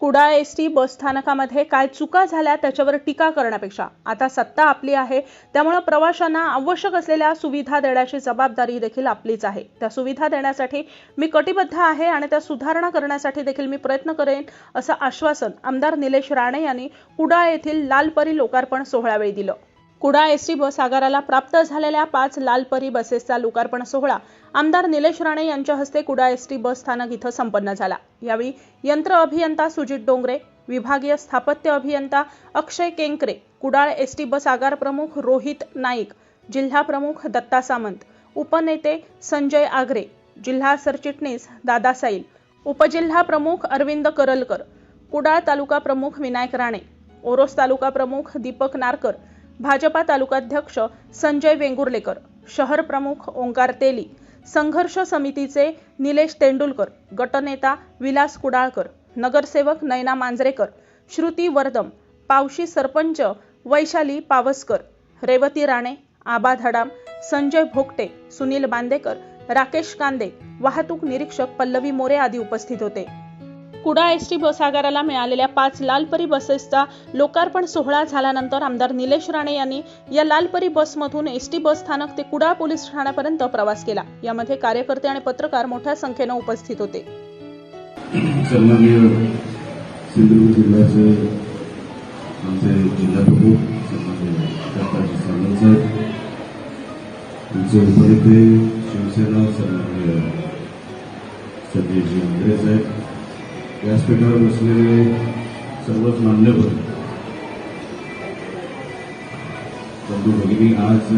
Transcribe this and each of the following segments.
Kudal S T bus स्थानकामध्ये काय चुका झाल्या त्याच्यावर टीका करण्यापेक्षा? आता सत्ता आपली आहे त्यामुळं प्रवाशांना आवश्यक असलेल्या सुविधा देण्याची जबाबदारी देखील आपलीच आहे. त्या सुविधा देण्यासाठी मी कटिबद्ध आहे आणि त्या सुधारणा करण्यासाठी देखील मी प्रयत्न करेन असं आश्वासन आमदार निलेश राणे यांनी कुडाळ येथील लालपरी लोकार्पण सोहळ्यावेळी दिलं. कुडाळ एस टी बस आगाराला प्राप्त झालेल्या पाच लालपरी बसेसचा लोकार्पण सोहळा. आमदार निलेश राणे यांच्या हस्ते कुडाळ एस टी बस स्थानक इथं संपन्न झाला. यावेळी यंत्र अभियंता सुजित डोंगरे विभागीय स्थापत्य अभियंता Akshay Kenkre Kudal S T bus आगार प्रमुख रोहित नाईक जिल्हा प्रमुख दत्ता सामंत उपनेते संजय आगरे जिल्हा सरचिटणीस दादा साईल उपजिल्हा प्रमुख अरविंद करलकर कुडाळ तालुका प्रमुख विनायक राणे ओरोस तालुका प्रमुख दीपक नारकर भाजपा तालुकाध्यक्ष संजय वेंगुर्लेकर शहर प्रमुख ओंकार तेली संघर्ष समितीचे निलेश तेंडुलकर गटनेता विलास कुडाळकर नगरसेवक नयना मांजरेकर श्रुती वर्दम पावशी सरपंच वैशाली पावसकर रेवती राणे आबा धडाम संजय भोगटे सुनील बांदेकर राकेश कांदे वाहतूक निरीक्षक पल्लवी मोरे आदी उपस्थित होते. कुडा एस टी बसागाराला मिळालेल्या पाच लालपरी बसेसचा लोकार्पण सोहळा झाल्यानंतर आमदार निलेश राणे यांनी या लालपरी बसमधून एस टी बस स्थानक ते कुडा पोलीस ठाण्यापर्यंत प्रवास केला. यामध्ये कार्यकर्ते आणि पत्रकार मोठ्या संख्येनं उपस्थित होते. सिंधुदुर्ग जिल्ह्याचे आमचे आमचे उपनेते शिवसेना सन्माननीय संजयजी साहेब व्यासपीठावर बसलेले सर्वच मान्यवर बंधू भगिनी आज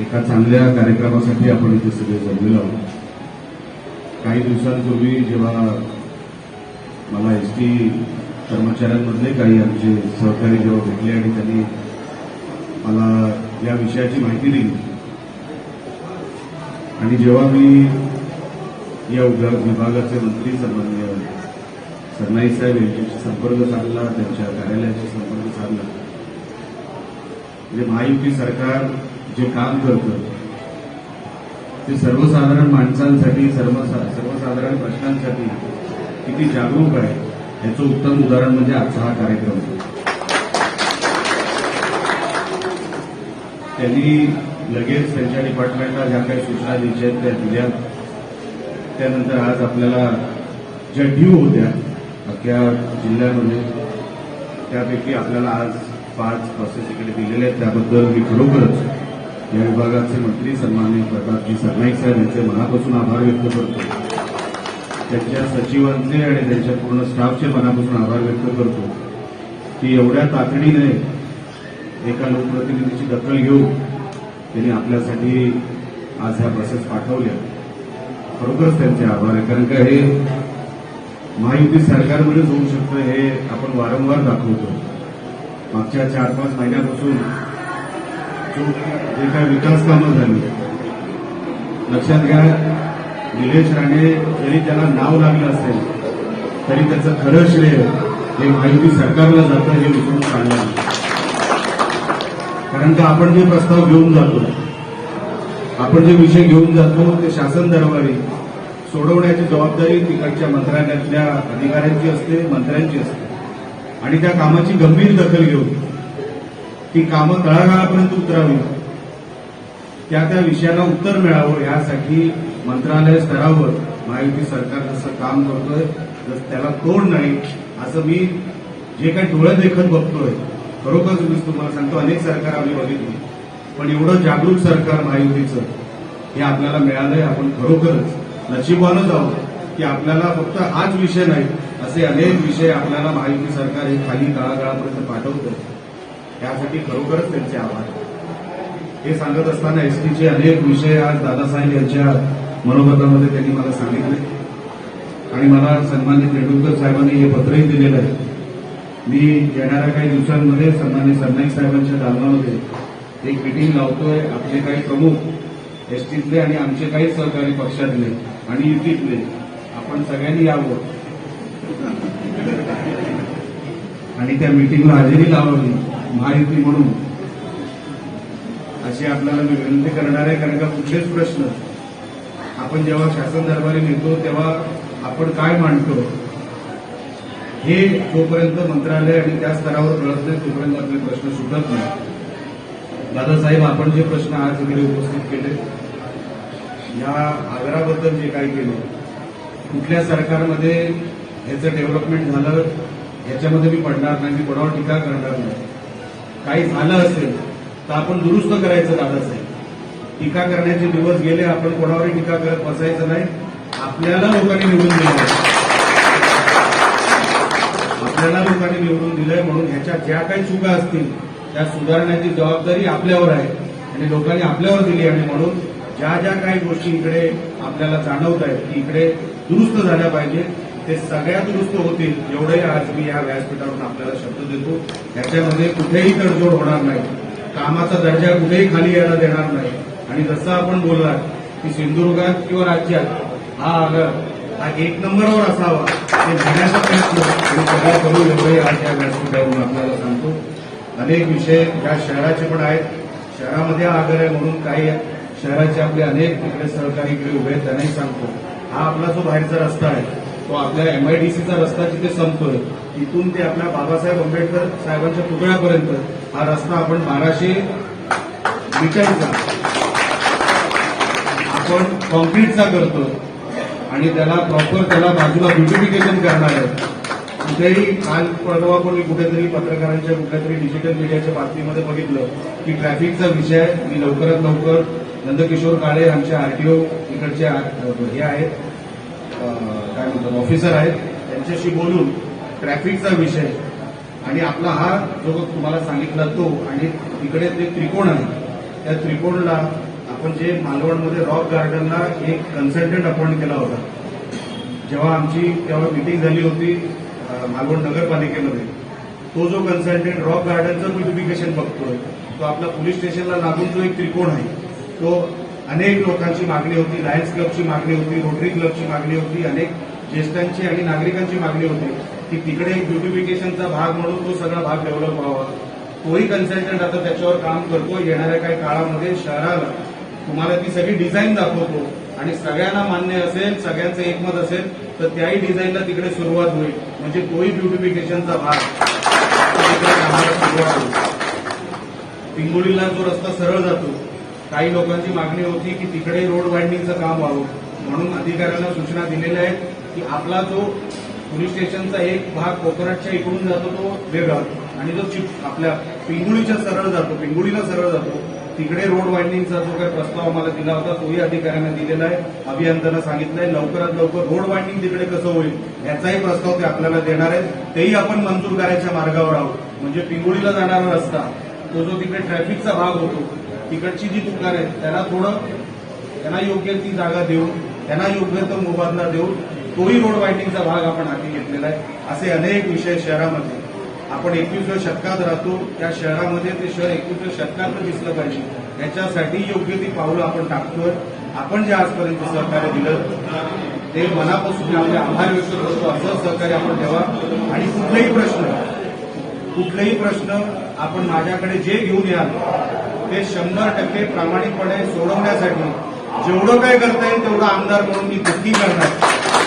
एका चांगल्या कार्यक्रमासाठी आपण इथे सगळे जमलेलो आहोत. काही दिवसांपूर्वी जेव्हा मला एस टी कर्मचाऱ्यांमधले काही आमचे सहकारी जेव्हा भेटले आणि त्यांनी मला या विषयाची माहिती दिली. आणि जेव्हा मी या विभागाचे मंत्री संबंधी सरनाईक साहेब यांच्याशी संपर्क साधला त्यांच्या कार्यालयाशी संपर्क साधला. म्हणजे महायुती सरकार जे काम करतं ते सर्वसाधारण माणसांसाठी सर्व सर्वसाधारण प्रश्नांसाठी किती जागरूक आहे याचं उत्तम उदाहरण म्हणजे आजचा हा कार्यक्रम. त्यांनी लगेच त्यांच्या डिपार्टमेंटला ज्या काही सूचना द्यायच्या आहेत त्या दिल्या. त्यानंतर आज आपल्याला ज्या ड्यू होत्या अख्ख्या जिल्ह्यामध्ये त्यापैकी आपल्याला आज पाच बसेस इकडे दिलेले आहेत. त्याबद्दल मी खरोखरच या विभागाचे मंत्री सन्माननीय प्रतापजी सरनाईक साहेब यांचे मनापासून आभार व्यक्त करतो. त्यांच्या सचिवांचे आणि त्यांच्या पूर्ण स्टाफचे मनापासून आभार व्यक्त करतो की एवढ्या तातडीने एका लोकप्रतिनिधीची दखल घेऊन त्यांनी आपल्यासाठी आज ह्या बसेस पाठवल्या. खरोखरच त्यांचे आभार आहे. कारण का हे महायुती सरकारमध्येच होऊ शकतं हे आपण वारंवार दाखवतो. मागच्या चार पाच महिन्यापासून जो जे काय विकास कामं झाली लक्षात घ्या निलेश राणे जरी त्याला नाव लागलं असेल तरी त्याचं खरं श्रेय हे महायुती सरकारला जातं हे विसरून चाललं कारण का आपण जे प्रस्ताव घेऊन जातो आपण जे विषय घेऊन जातो ते शासन दरबारी सोडवण्याची जबाबदारी तिकडच्या मंत्रालयातल्या अधिकाऱ्यांची असते मंत्र्यांची असते. आणि त्या कामाची गंभीर दखल घेऊन ती कामं तळागाळापर्यंत उतरावी त्या त्या विषयाला उत्तर मिळावं यासाठी मंत्रालय स्तरावर महायुती सरकार जसं काम करतोय जसं त्याला तोड नाही असं मी जे काही डोळं देखत बघतोय खरोखर मी तुम्हाला सांगतो अनेक सरकार आम्ही बघितली. पण एवढं जागरूक सरकार महायुतीचं हे आपल्याला मिळालंय आपण खरोखरच नशिबानच आहोत की आपल्याला फक्त हाच विषय नाही असे अनेक विषय आपल्याला महायुती सरकार हे खाली तळागाळापर्यंत पाठवतं. त्यासाठी खरोखरच त्यांचे आभार हे सांगत असताना एसटीचे अनेक विषय आज दादासाहेब यांच्या मनोगतामध्ये त्यांनी मला सांगितले. आणि मला सन्मानित तेंडुलकर साहेबांनी हे पत्रही दिलेलं आहे. मी येणाऱ्या काही दिवसांमध्ये सन्मानित सरनाईक साहेबांच्या दालनामध्ये एक मिटिंग लावतोय आपले काही प्रमुख एसटीतले आणि आमचे काही सहकारी पक्षातले आणि युतीतले आपण सगळ्यांनी यावं. आणि त्या मिटिंगला हजेरी लावावी महायुती म्हणून. अशी आपल्याला मी विनंती करणार आहे कारण का कुठलेच प्रश्न. आपण जेव्हा शासन दरबारी नेतो तेव्हा आपण काय मांडतो? हे जोपर्यंत मंत्रालय आणि त्या स्तरावर कळत नाही तोपर्यंत आपले प्रश्न सुटत नाही. दादासाहेब आपण जे प्रश्न आज इकडे उपस्थित केले या आग्राबद्दल जे काही केलं कुठल्या सरकारमध्ये ह्याचं डेव्हलपमेंट झालं याच्यामध्ये मी पडणार नाही मी कोणावर टीका करणार नाही. काही झालं असेल तर आपण दुरुस्त करायचं दादासाहेब. टीका करण्याचे दिवस गेले आपण कोणावरही टीका करत बसायचं नाही. आपल्याला लोकांनी निवडून दिलं आपल्याला लोकांनी निवडून दिलंय म्हणून ह्याच्या ज्या काही चुका असतील त्या सुधारण्याची जबाबदारी आपल्यावर आहे आणि लोकांनी आपल्यावर दिली आणि म्हणून ज्या ज्या काही गोष्टी इकडे आपल्याला जाणवत आहेत की इकडे दुरुस्त झाल्या पाहिजे ते सगळ्या दुरुस्त होतील एवढंही आज मी या व्यासपीठावरून आपल्याला शब्द देतो. याच्यामध्ये कुठेही तडजोड होणार नाही. कामाचा दर्जा कुठेही खाली यायला देणार नाही. आणि जसं आपण बोललात की सिंधुदुर्गात किंवा राज्यात हा आगर हा एक नंबरवर असावा ते घेण्याचा प्रयत्न आणि सगळ्या करू एवढंही आज या व्यासपीठावरून आपल्याला सांगतो. अनेक विषय या शहराचे पण आहेत. शहरामध्ये हा आगर आहे म्हणून काही शहराचे आपले अनेक तिकडे सहकारी इकडे उभे आहेत त्यांनाही सांगतो. हा आपला जो बाहेरचा रस्ता आहे तो आपल्या एमआयडीसीचा रस्ता जिथे संपतोय तिथून ते आपल्या बाबासाहेब आंबेडकर साहेबांच्या पुतळ्यापर्यंत हा रस्ता आपण बाराशे मीटरचा आपण कॉन्क्रीटचा करतो आणि त्याला प्रॉपर त्याला बाजूला ब्युटिफिकेशन करणार आहे. कुठेही काल परवा पण मी कुठेतरी पत्रकारांच्या कुठल्यातरी डिजिटल मीडियाच्या बातमीमध्ये बघितलं की ट्रॅफिकचा विषय मी लवकरात लवकर नंदकिशोर काळे आमचे आरटीओ इकडचे आ- हे आहेत. काय म्हणतात ऑफिसर आहेत. त्यांच्याशी बोलून ट्रॅफिकचा विषय आणि आपला हा जो तुम्हाला सांगितला तो आणि तिकडे ते त्रिकोण आहे त्या त्रिकोणला आपण जे मालवणमध्ये रॉक गार्डनला एक कन्सल्टंट अपॉइंट केला होता. जेव्हा आमची तेव्हा मिटिंग झाली होती. मालवण नगरपालिकेमध्ये. तो जो कन्सल्टंट रॉक गार्डनचं ब्युटिफिकेशन बघतोय तो आपला पोलीस स्टेशनला लागून जो एक त्रिकोण आहे तो अनेक लोकांची मागणी होती लायन्स क्लबची मागणी होती रोटरी क्लबची मागणी होती अनेक ज्येष्ठांची आणि नागरिकांची मागणी होती की तिकडे एक ब्युटिफिकेशनचा भाग म्हणून तो सगळा भाग डेव्हलप व्हावा. तोही कन्सल्टंट आता त्याच्यावर काम करतो येणाऱ्या काही काळामध्ये शहराला. तुम्हाला ती सगळी डिझाईन दाखवतो. आणि सगळ्यांना मान्य असेल सगळ्यांचं एकमत असेल तर त्याही डिझाईनला तिकडे सुरुवात होईल. म्हणजे तोही ब्युटिफिकेशनचा भाग. तिकडे कामाला सुरुवात होईल. पिंगोळीला जो रस्ता सरळ जातो काही लोकांची मागणी होती की तिकडे रोड वाइंडिंगचं काम व्हावं. म्हणून अधिकाऱ्यांना सूचना दिलेल्या आहेत की आपला जो पोलीस स्टेशनचा एक भाग कोकणातच्या इकडून जातो तो वेगळा. आणि जो चिप आपल्या पिंगुळीच्या सरळ जातो पिंगुळीला सरळ जातो तिकडे रोड वाइंडिंगचा जो काही प्रस्ताव आम्हाला दिला होता तोही अधिकाऱ्यांना दिलेला आहे. अभियंत्यांना सांगितलंय लवकरात लवकर रोड वाइंडिंग तिकडे कसं होईल याचाही प्रस्ताव ते आपल्याला देणार आहेत. तेही आपण मंजूर करायच्या मार्गावर आहोत. म्हणजे पिंगुळीला जाणारा रस्ता तो जो तिकडे ट्रॅफिकचा भाग होतो तिकडची जी दुकान आहेत त्याला थोडं त्यांना योग्य ती जागा देऊन त्यांना योग्य तो मोबदला देऊन तोही रोड वाइंडिंगचा भाग आपण हाती घेतलेला आहे. असे अनेक विषय शहरामध्ये आपण एकवीसव्या शतकात राहतो त्या शहरामध्ये ते शहर एकवीसव्या शतकात दिसलं पाहिजे. याच्यासाठी योग्य ती पावलं आपण टाकतोय. आपण जे आजपर्यंत सहकार्य दिलं ते मनापासून आपले आभार व्यक्त करतो. असं सहकार्य आपण ठेवा. आणि कुठलेही प्रश्न कुठलेही प्रश्न आपण माझ्याकडे जे घेऊन याल ते शंभर टक्के प्रामाणिकपणे सोडवण्यासाठी जेवढं काय करता येईल तेवढं आमदार म्हणून मी नक्की करणार.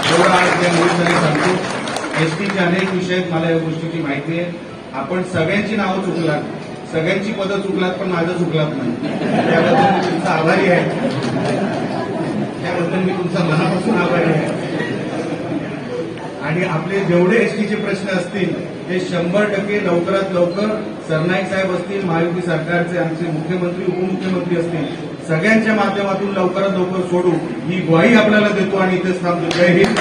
जेवढं आज या निमित्ताने सांगतो. एसटीचे अनेक विषय आहेत मला या गोष्टीची माहिती आहे. आपण सगळ्यांची नावं चुकलात. सगळ्यांची पदं चुकलात पण माझं चुकलात नाही. त्याबद्दल मी तुमचा आभारी आहे. त्याबद्दल मी तुमचा मनापासून आभारी आहे. आणि आपले जेवढे एसटीचे प्रश्न असतील ते शंभर टक्के लवकरात लवकर सरनाईक साहेब असतील महायुती सरकारचे आमचे मुख्यमंत्री उपमुख्यमंत्री असतील सगळ्यांच्या माध्यमातून लवकरात लवकर सोडू ही ग्वाही आपल्याला देतो आणि इथेच थांबतो. जय हिंद.